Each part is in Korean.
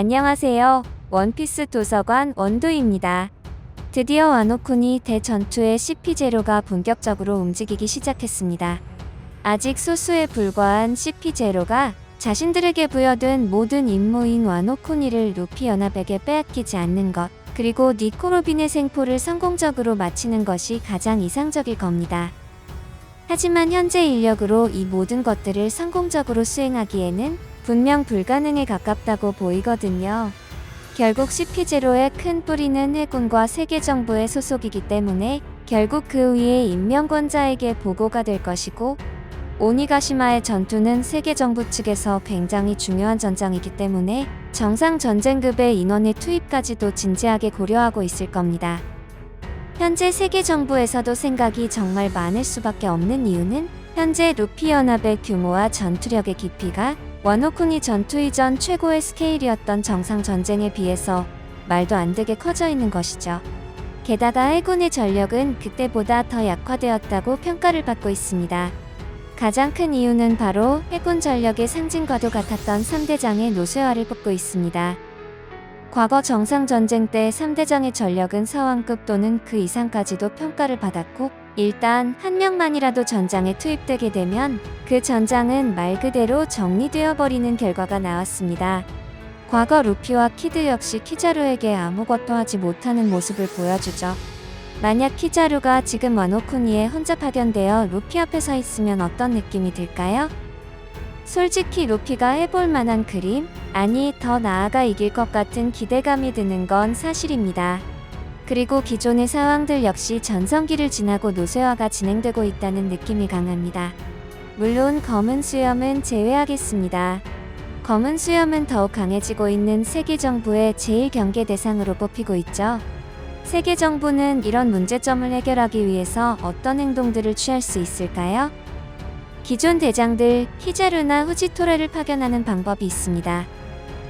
안녕하세요. 원피스 도서관 원도입니다. 드디어 와노쿤이 대전투의 CP0가 본격적으로 움직이기 시작했습니다. 아직 소수에 불과한 CP0가 자신들에게 부여된 모든 임무인 와노코니를 루피 연합에게 빼앗기지 않는 것, 그리고 니코로빈의 생포를 성공적으로 마치는 것이 가장 이상적일 겁니다. 하지만 현재 인력으로 이 모든 것들을 성공적으로 수행하기에는 분명 불가능에 가깝다고 보이거든요. 결국 CP0의 큰 뿌리는 해군과 세계 정부의 소속이기 때문에 결국 그 위에 임명권자에게 보고가 될 것이고 오니가시마의 전투는 세계 정부 측에서 굉장히 중요한 전장이기 때문에 정상 전쟁급의 인원의 투입까지도 진지하게 고려하고 있을 겁니다. 현재 세계 정부에서도 생각이 정말 많을 수밖에 없는 이유는 현재 루피 연합의 규모와 전투력의 깊이가 와노쿠니 전투 이전 최고의 스케일이었던 정상 전쟁에 비해서 말도 안 되게 커져 있는 것이죠. 게다가 해군의 전력은 그때보다 더 약화되었다고 평가를 받고 있습니다. 가장 큰 이유는 바로 해군 전력의 상징과도 같았던 3대장의 노쇠화를 뽑고 있습니다. 과거 정상 전쟁 때 3대장의 전력은 서왕급 또는 그 이상까지도 평가를 받았고 일단 한 명만이라도 전장에 투입되게 되면 그 전장은 말 그대로 정리되어 버리는 결과가 나왔습니다. 과거 루피와 키드 역시 키자루에게 아무것도 하지 못하는 모습을 보여주죠. 만약 키자루가 지금 와노쿠니에 혼자 파견되어 루피 앞에 서 있으면 어떤 느낌이 들까요? 솔직히 루피가 해볼 만한 그림, 아니 더 나아가 이길 것 같은 기대감이 드는 건 사실입니다. 그리고 기존의 상황들 역시 전성기를 지나고 노쇠화가 진행되고 있다는 느낌이 강합니다. 물론 검은 수염은 제외하겠습니다. 검은 수염은 더욱 강해지고 있는 세계 정부의 제일 경계 대상으로 뽑히고 있죠. 세계 정부는 이런 문제점을 해결하기 위해서 어떤 행동들을 취할 수 있을까요? 기존 대장들 히자루나 후지토라를 파견하는 방법이 있습니다.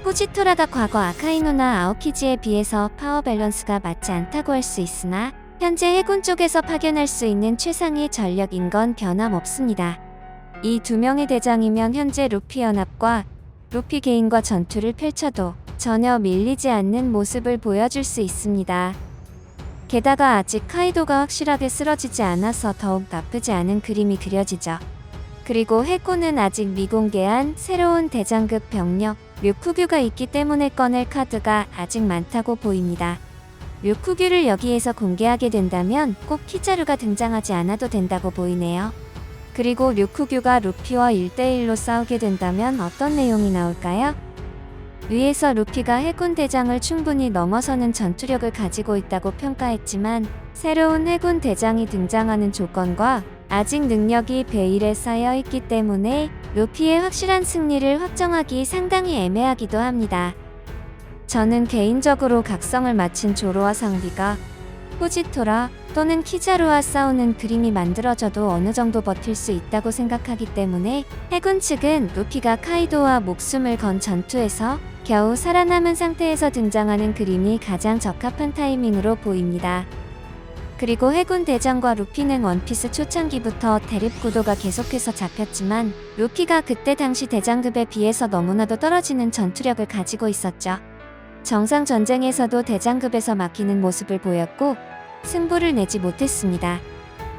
후지토라가 과거 아카이노나 아오키지에 비해서 파워 밸런스가 맞지 않다고 할 수 있으나 현재 해군 쪽에서 파견할 수 있는 최상의 전력인 건 변함없습니다. 이 두 명의 대장이면 현재 루피 연합과 루피 개인과 전투를 펼쳐도 전혀 밀리지 않는 모습을 보여줄 수 있습니다. 게다가 아직 카이도가 확실하게 쓰러지지 않아서 더욱 나쁘지 않은 그림이 그려지죠. 그리고 해군은 아직 미공개한 새로운 대장급 병력 류쿠규가 있기 때문에 꺼낼 카드가 아직 많다고 보입니다. 류쿠규를 여기에서 공개하게 된다면 꼭 키자루가 등장하지 않아도 된다고 보이네요. 그리고 류쿠규가 루피와 1대1로 싸우게 된다면 어떤 내용이 나올까요? 위에서 루피가 해군 대장을 충분히 넘어서는 전투력을 가지고 있다고 평가했지만 새로운 해군 대장이 등장하는 조건과 아직 능력이 베일에 쌓여 있기 때문에 루피의 확실한 승리를 확정하기 상당히 애매하기도 합니다. 저는 개인적으로 각성을 마친 조로와 상비가 후지토라 또는 키자루와 싸우는 그림이 만들어져도 어느 정도 버틸 수 있다고 생각하기 때문에 해군 측은 루피가 카이도와 목숨을 건 전투에서 겨우 살아남은 상태에서 등장하는 그림이 가장 적합한 타이밍으로 보입니다. 그리고 해군 대장과 루피는 원피스 초창기부터 대립 구도가 계속해서 잡혔지만 루피가 그때 당시 대장급에 비해서 너무나도 떨어지는 전투력을 가지고 있었죠. 정상 전쟁에서도 대장급에서 막히는 모습을 보였고 승부를 내지 못했습니다.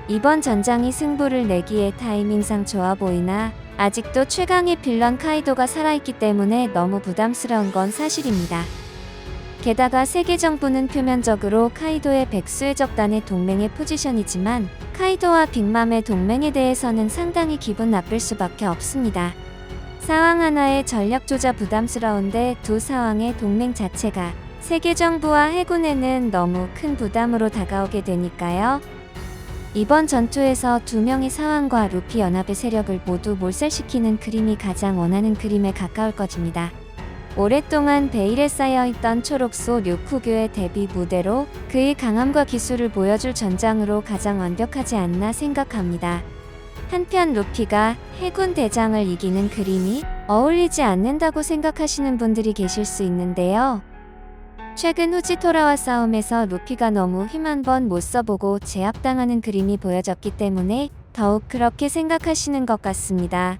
이번 전장이 승부를 내기에 타이밍상 좋아 보이나 아직도 최강의 빌런 카이도가 살아있기 때문에 너무 부담스러운 건 사실입니다. 게다가 세계 정부는 표면적으로 카이도의 백수의 적단의 동맹의 포지션이지만 카이도와 빅맘의 동맹에 대해서는 상당히 기분 나쁠 수밖에 없습니다. 상황 하나의 전력 조자 부담스러운데 두 상황의 동맹 자체가 세계 정부와 해군에는 너무 큰 부담으로 다가오게 되니까요. 이번 전투에서 두 명의 상황과 루피 연합의 세력을 모두 몰살시키는 그림이 가장 원하는 그림에 가까울 것입니다. 오랫동안 베일에 쌓여있던 초록소 류쿠교의 데뷔 무대로 그의 강함과 기술을 보여줄 전장으로 가장 완벽하지 않나 생각합니다. 한편 루피가 해군 대장을 이기는 그림이 어울리지 않는다고 생각하시는 분들이 계실 수 있는데요. 최근 후지토라와 싸움에서 루피가 너무 힘 한 번 못 써보고 제압당하는 그림이 보여졌기 때문에 더욱 그렇게 생각하시는 것 같습니다.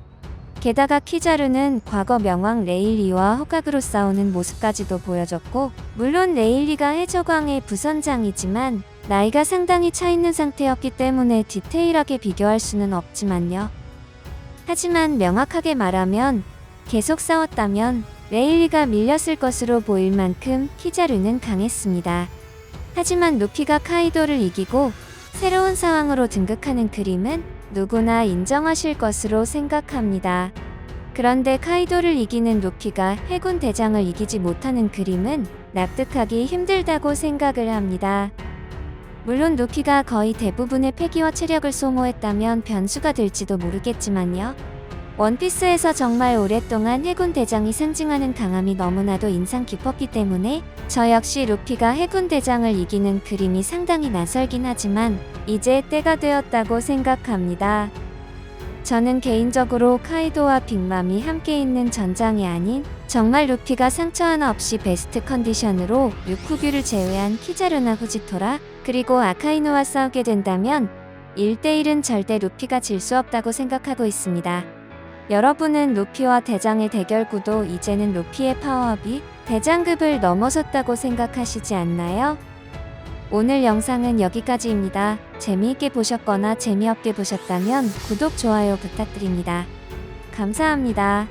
게다가 키자루는 과거 명왕 레일리와 호각으로 싸우는 모습까지도 보여줬고 물론 레일리가 해적왕의 부선장이지만 나이가 상당히 차 있는 상태였기 때문에 디테일하게 비교할 수는 없지만요. 하지만 명확하게 말하면 계속 싸웠다면 레일리가 밀렸을 것으로 보일 만큼 키자루는 강했습니다. 하지만 루피가 카이도를 이기고 새로운 상황으로 등극하는 그림은 누구나 인정하실 것으로 생각합니다. 그런데 카이도를 이기는 루피가 해군 대장을 이기지 못하는 그림은 납득하기 힘들다고 생각을 합니다. 물론 루피가 거의 대부분의 패기와 체력을 소모했다면 변수가 될지도 모르겠지만요. 원피스에서 정말 오랫동안 해군 대장이 상징하는 강함이 너무나도 인상 깊었기 때문에 저 역시 루피가 해군 대장을 이기는 그림이 상당히 낯설긴 하지만 이제 때가 되었다고 생각합니다. 저는 개인적으로 카이도와 빅맘이 함께 있는 전장이 아닌 정말 루피가 상처 하나 없이 베스트 컨디션으로 유쿠규를 제외한 키자루나 후지토라 그리고 아카이노와 싸우게 된다면 1대1은 절대 루피가 질 수 없다고 생각하고 있습니다. 여러분은 루피와 대장의 대결 구도 이제는 루피의 파워업이 대장급을 넘어섰다고 생각하시지 않나요? 오늘 영상은 여기까지입니다. 재미있게 보셨거나 재미없게 보셨다면 구독, 좋아요 부탁드립니다. 감사합니다.